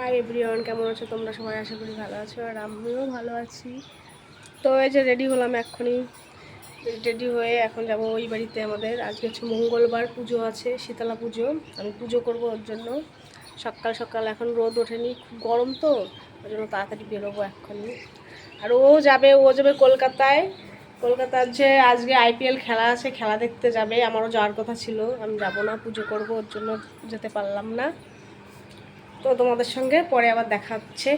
Hi everyone কেমন আছো তোমরা? সবাই আশা করি ভালো আছো আর আমিও ভালো আছি। তো এই যে রেডি হলাম এক্ষুনি। রেডি হয়ে এখন যাব ওই বাড়িতে আমাদের। আজকে হচ্ছে মঙ্গলবার, পুজো আছে, শীতলা পুজো। আমি পুজো করব ওর জন্য। সকাল সকাল এখন রোদ ওঠেনি, খুব গরম তো ওই জন্য তাড়াতাড়ি বেরোবো এক্ষুনি। আর ও যাবে ও যাবে কলকাতায়। কলকাতার যে আজকে আইপিএল খেলা আছে, খেলা দেখতে যাবে, আমারও যাওয়ার কথা ছিল। আমি যাব না, পুজো করব, ওর জন্য যেতে পারলাম না। তো তোমাদের সঙ্গে পরে আবার দেখা হচ্ছে।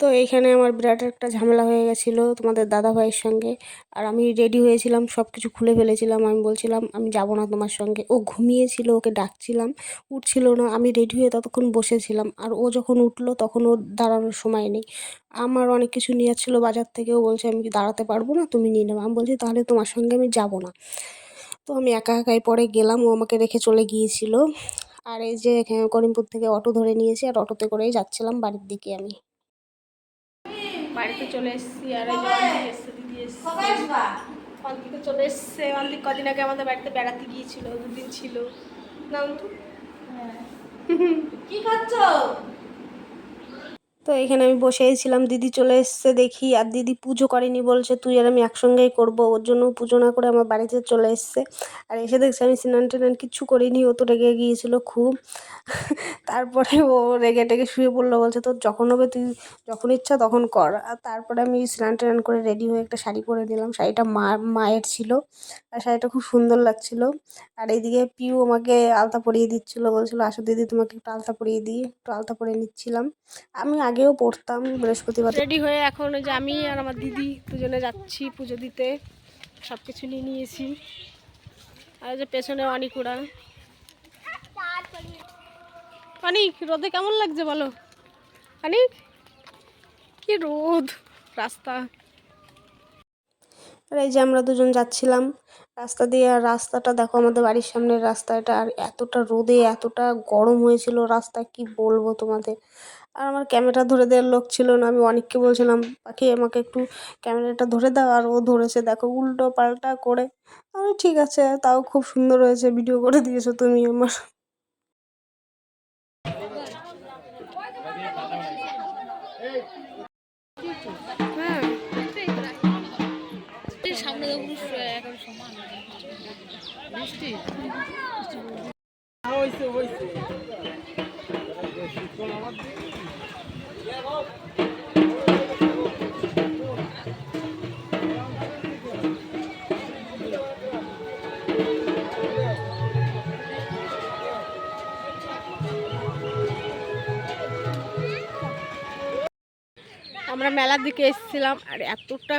তো এইখানে আমার বিরাট একটা ঝামেলা হয়ে গেছিল তোমাদের দাদা ভাইয়ের সঙ্গে। আর আমি রেডি হয়েছিলাম সব কিছু খুলে ফেলেছিলাম। আমি বলছিলাম, আমি যাব না তোমার সঙ্গে। ও ঘুমিয়েছিল, ওকে ডাকছিলাম, উঠছিল না। আমি রেডি হয়ে ততক্ষণ বসেছিলাম। আর ও যখন উঠল তখন ওর দাঁড়ানোর সময় নেই। আমার অনেক কিছু নিয়ে ছিল বাজার থেকে। ও বলছে, আমি কি দাঁড়াতে পারব না? তুমি নিয়ে নেব আমি বলছি, তাহলে তোমার সঙ্গে আমি যাব না। তো আমি একা একাই পরে গেলাম। ও আমাকে রেখে চলে গিয়েছিল। আর এই যে করিমপুর থেকে অটো ধরে নিয়েছি আর অটোতে করেই যাচ্ছিলাম বাড়ির দিকে আমি। বাড়িতে চলে এসেছি আর এই যে অন্তিক চলে এসছে। অন্তিক কদিন আগে আমাদের বাড়িতে বেড়াতে গিয়েছিল দুদিন ছিল। না অন্তু কি খাচ্ছ? তো এখানে আমি বসেই ছিলাম। দিদি চলে এসছে দেখি, আর দিদি পুজো করেনি, বলছে তুই আর আমি একসঙ্গেই করব। ওর জন্য পুজো না করে আমার বাড়িতে চলে এসছে। আর এসে দেখছি আমি স্নান টান কিচ্ছু করিনি, ও তো রেগে গিয়েছিল খুব। তারপরে ও রেগে টেগে শুয়ে পড়ল, বলছে তোর যখন হবে তুই যখন ইচ্ছা তখন কর। আর তারপরে আমি স্নান টান করে রেডি হয়ে একটা শাড়ি পরে দিলাম শাড়িটা মা, মায়ের ছিল। আর শাড়িটা খুব সুন্দর লাগছিল। আর এইদিকে পিউ আমাকে আলতা পরিয়ে দিচ্ছিল, বলছিল, আসো দিদি তোমাকে একটু আলতা পরিয়ে দিই। একটু আলতা পরিয়ে নিচ্ছিলাম। আমি আগেও পড়তাম বৃহস্পতিবার। রেডি হয়ে এখন ওই যে আমি আর আমার দিদি দুজনে যাচ্ছি পুজো দিতে। সব কিছু নিয়ে নিয়েছি। আর যে পেছনে অনেক ওরা। অনিক রোদে কেমন লাগছে বলো? অনিক? কি রোদ রাস্তা। আর এই যে আমরা দুজন যাচ্ছিলাম রাস্তা দিয়ে আর রাস্তাটা দেখো আমাদের বাড়ির সামনের রাস্তা এটা আর এতটা রোদে এতটা গরম হয়েছিল রাস্তা কি বলব তোমাদের? আর আমার ক্যামেরা ধরে দেওয়ার লোক ছিল না আমি অনেককে বলছিলাম পাখি আমাকে একটু ক্যামেরাটা ধরে দাও আর ও ধরেছে দেখো উল্টো পাল্টা করে আমি ঠিক আছে তাও খুব সুন্দর হয়েছে ভিডিও করে দিয়েছ তুমি আমার হ্যাঁ সামনে সমান আমরা মেলার দিকে এসেছিলাম আর এতটা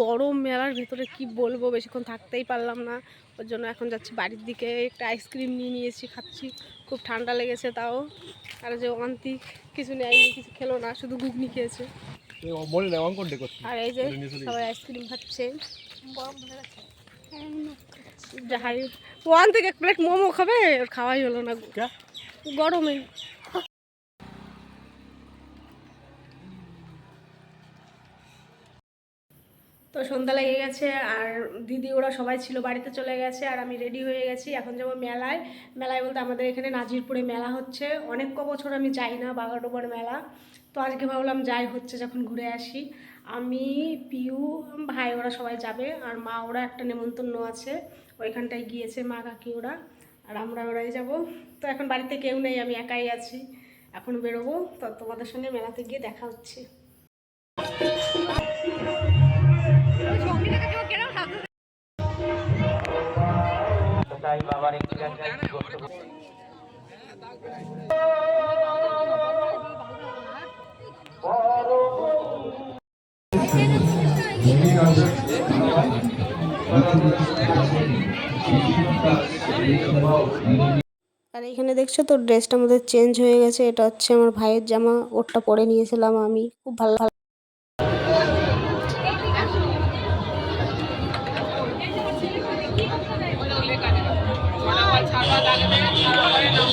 গরম মেলার ভেতরে কি বলব বেশিক্ষণ থাকতেই পারলাম না। ওর জন্য এখন যাচ্ছি বাড়ির দিকে একটা আইসক্রিম নিয়ে নিয়েছি খাচ্ছি। খুব ঠান্ডা লেগেছে তাও। আর যে অন্তিক কিছু নেয়নি কিছু খেলো না শুধু ঘুগনি খেয়েছে। আর এই যে সবাই আইসক্রিম খাচ্ছে। যাই ওয়ান থেকে এক প্লেট মোমো খাবে? ওর খাওয়াই হলো না। গরমে। তো সন্ধ্যা লেগে গেছে আর দিদি ওরা সবাই ছিল, বাড়িতে চলে গেছে আর আমি রেডি হয়ে গেছি। এখন যাব মেলায়। মেলায় বলতে আমাদের এখানে নাজিরপুরে মেলা হচ্ছে। অনেক ক বছর আমি যাই না বাগাডোবার মেলা। তো আজকে ভাবলাম যাই হচ্ছে যখন ঘুরে আসি। আমি, পিউ, ভাই ওরা সবাই যাবে আর মা ওরা একটা নেমন্তন্ন আছে। ওইখানটায় গিয়েছে মা কাকি ওরা আর আমরা ওরাই যাব। তো এখন বাড়িতে কেউ নেই, আমি একাই আছি। এখন বেরোবো। তো তোমাদের সঙ্গে মেলাতে গিয়ে দেখা হচ্ছে। আর এখানে দেখছ তো ড্রেসটা আমাদের চেঞ্জ হয়ে গেছে। এটা হচ্ছে আমার ভাইয়ের জামা, ওরটা পরে নিয়েছিলাম আমি। খুব ভালো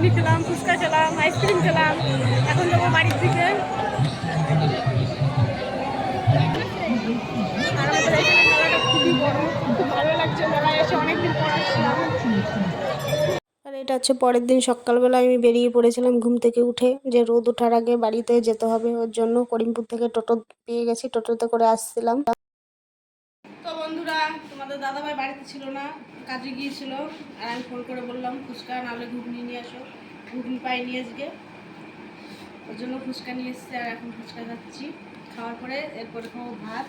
ঘুগনি খেলাম ফুচকা খেলাম আইসক্রিম খেলাম। এখন যাব বাড়ির দিকে। আর আমাদের এখানে মেলাটা খুবই বড় খুব ভালো লাগছে মেলায় এসে অনেকদিন পর আসলাম। আর এটা হচ্ছে পরের দিন সকালবেলা আমি বেরিয়ে পড়েছিলাম ঘুম থেকে উঠে যে রোদ ওঠার আগে বাড়িতে যেতে হবে ওর জন্য করিমপুর থেকে টোটো পেয়ে গেছি টোটোতে করে আসছিলাম। তো বন্ধুরা তোমাদের দাদাভাই বাড়িতে ছিল না কাজে গিয়েছিল আর আমি ফোন করে বললাম ফুচকা নাহলে ঘুগনি নিয়ে আসো। ঘুগনি পাইনি আজকে। ওর জন্য ফুচকা নিয়ে এসেছি আর এখন ফুচকা খাচ্ছি। খাওয়ার পরে এরপরে খাব ভাত।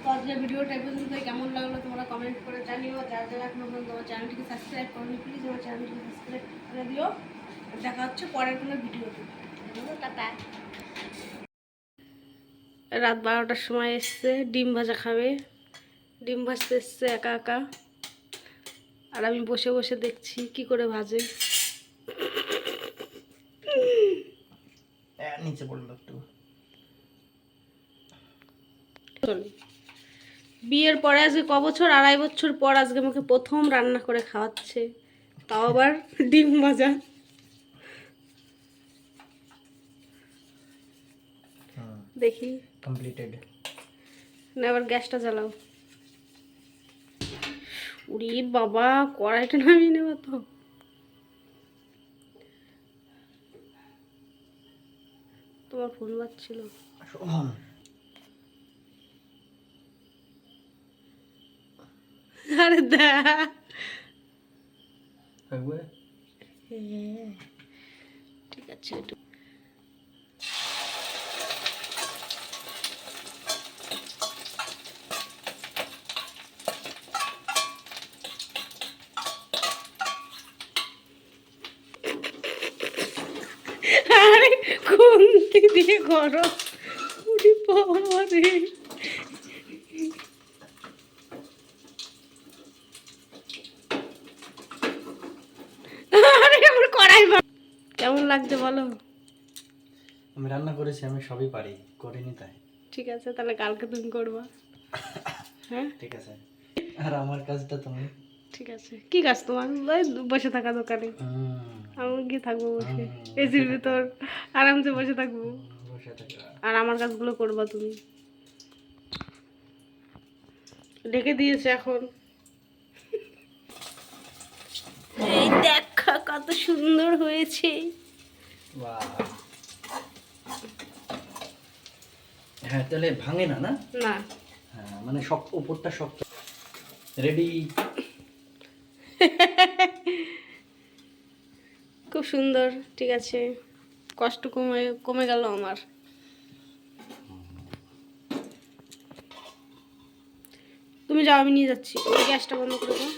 তো আজকের ভিডিওটা এই পর্যন্তই। কেমন লাগল তোমরা কমেন্ট করে জানিও। যারা যারা এখনও পর্যন্ত আমার চ্যানেলটিকে সাবস্ক্রাইব করনি প্লিজ আমার চ্যানেলটিকে সাবস্ক্রাইব করে দিও। দেখা হচ্ছে পরের কোনো ভিডিওতে। টাটা। রাত বারোটার সময় এসছে ডিম ভাজা খাবে। ডিম ভাজতে এসছে একা একা। আর আমি বসে বসে দেখছি কি করে ভাজে। নিচে পড়ল একটু। বিয়ের পরে আজকে ক বছর? আড়াই বছর পর আজকে আমাকে প্রথম রান্না করে খাওয়াচ্ছে। তাও আবার ডিম ভাজা। দেখি। কমপ্লিটেড না আবার গ্যাসটা জ্বালাও। উরি বাবা কড়াইটা নামিয়ে নেওয়া তো। তোমার ফোন বাজছিল। আরে দা হ্যাঁ। ঠিক আছে একটু আরে খুন্তি দিয়ে গরম। উড়ি বাবা রে আরে আমার কড়াই ভা- কেমন লাগছে বলো? আমি রান্না করেছি আমি সবই পারি। করিনি তাই। ঠিক আছে তাহলে কালকে তুমি করবা। হ্যাঁ? ঠিক আছে। আর আমার কাজটা তুমি? ঠিক আছে। কি কাজ তোমার? ওই বসে থাকা দোকানে। হুম, আমি কি থাকব বসে। এসির ভিতর। আরামসে বসে থাকব। আর আমার কাজগুলো করবা তুমি। ডেকে দিয়েছে এখন। এই দেখা কত সুন্দর হয়েছে। বাহ। হ্যাঁ তাহলে ভাঙে না না? না। হ্যাঁ মানে শক্ত উপরটা শক্ত। রেডি খুব সুন্দর, ঠিক আছে। কষ্ট কমে কমে গেল আমার। তুমি যাও, আমি নিয়ে যাচ্ছি। গ্যাসটা বন্ধ করে দাও।